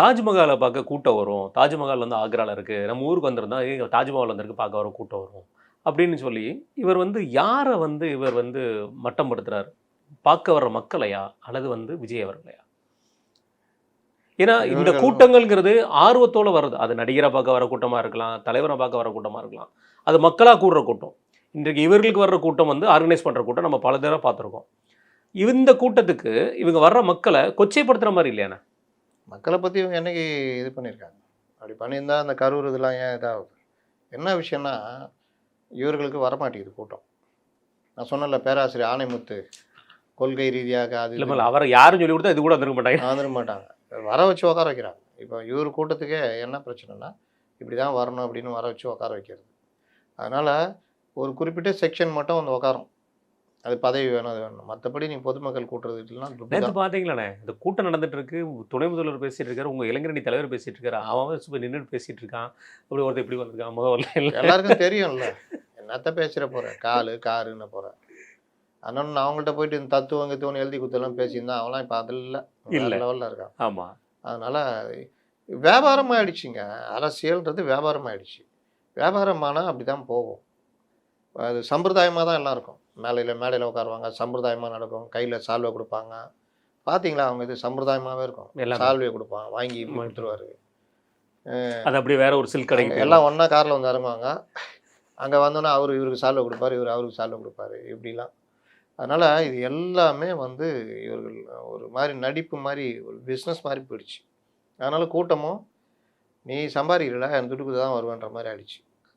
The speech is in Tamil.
தாஜ்மஹாலை பார்க்க கூட்டம் வரும். தாஜ்மஹால் வந்து ஆக்ரால இருக்கு. நம்ம ஊருக்கு வந்திருந்தா "ஏய், தாஜ்மஹால் வந்திருக்கு பார்க்க வர கூட்டம் வரும். அப்படின்னு சொல்லி இவர் வந்து யாரை வந்து இவர் வந்து மட்டம் படுத்துறாரு பார்க்க வர்ற மக்களையா? அல்லது வந்து விஜய் அவர்களையா? ஏன்னா இந்த கூட்டங்கள்ங்கிறது ஆர்வத்தோட வருது. அது நடிகரை பார்க்க வர கூட்டமா இருக்கலாம் தலைவரை பார்க்க வர கூட்டமா இருக்கலாம். அது மக்களா கூடுற கூட்டம். இன்றைக்கு இவர்களுக்கு வர்ற கூட்டம் வந்து ஆர்கனைஸ் பண்ற கூட்டம் நம்ம பல தடவை பார்த்துருக்கோம். இந்த கூட்டத்துக்கு இவங்க வர்ற மக்களை கொச்சைப்படுத்துற மாதிரி இல்லையாண்ணே மக்களை பற்றி இவங்க என்னைக்கு இது பண்ணியிருக்காங்க? அப்படி பண்ணியிருந்தா அந்த கரூர் இதெல்லாம் ஏன் இதாகுது? என்ன விஷயம்னா இவர்களுக்கு வரமாட்டேங்குது கூட்டம். நான் சொன்னல பேராசிரியர் ஆணைமுத்து கொள்கை ரீதியாக அது இல்ல அவரை யாரும் சொல்லி கொடுத்தா இது கூட வந்துருக்க மாட்டாங்க. வந்துட மாட்டாங்க. வர வச்சு உட்கார வைக்கிறாங்க. இப்போ இவர் கூட்டத்துக்கே என்ன பிரச்சனைனா இப்படி தான் வரணும் அப்படின்னு வர வச்சு உட்கார வைக்கிறது. அதனால் ஒரு குறிப்பிட்ட செக்ஷன் மட்டும் வந்து உட்காரும் அது பதவி வேணும் அது வேணும். மற்றபடி நீ பொதுமக்கள் கூட்டுறது இல்லைன்னா துட்டு நேற்று தான். பாத்தீங்களாண்ணே இந்த கூட்டம் நடந்துட்டு இருக்கு துணை முதல்வர் பேசிட்டு இருக்காரு உங்க இளைஞரணி தலைவர் பேசிட்டு இருக்காரு அவன் சும்மா நின்றுட்டு பேசிட்டு இருக்கான். அப்படி ஒருத்தர் இப்படி வந்திருக்கான் முதல்ல எல்லாருக்கும் தெரியும்ல. என்னத்த பேசுகிற போகிறேன் காலு காருன்னு போகிறேன் அதனால நான் அவங்கள்ட்ட போயிட்டு இந்த தத்துவம் கத்துவம் எழுதி குத்தெல்லாம் பேசியிருந்தா அவன்லாம் இப்போ அதில் இல்லை. இல்ல. லெவலில் இருக்கான். ஆமா. அதனால் வியாபாரம் ஆயிடுச்சுங்க. அரசியல்ன்றது வியாபாரம் ஆயிடுச்சு. வியாபாரமானால் அப்படி தான் போகும். அது சம்பிரதாயமாக தான் எல்லாம் இருக்கும் மேலையில் மேடையில் உட்காருவாங்க சம்பிரதாயமாக நடக்கும். கையில் சால்வை கொடுப்பாங்க. பார்த்தீங்களா அவங்க இது சம்பிரதாயமாகவே இருக்கும். சால்வையை கொடுப்பான் வாங்கி கொடுத்துருவாரு. அது அப்படியே வேற ஒரு சில்க் போயிடும். எல்லாம் ஒன்றா காரில் வந்து இறங்குவாங்க அங்கே வந்தோன்னே அவர் இவருக்கு சால்வை கொடுப்பாரு இவர் அவருக்கு சால்வை கொடுப்பாரு இப்படிலாம். அதனால் இது எல்லாமே வந்து இவர்கள் ஒரு மாதிரி நடிப்பு மாதிரி ஒரு பிஸ்னஸ் மாதிரி போயிடுச்சு. அதனால் கூட்டமும் நீ சம்பாதிக்கிறல என் துடுக்கு தான் வருவேன்ற மாதிரி ஆயிடுச்சு.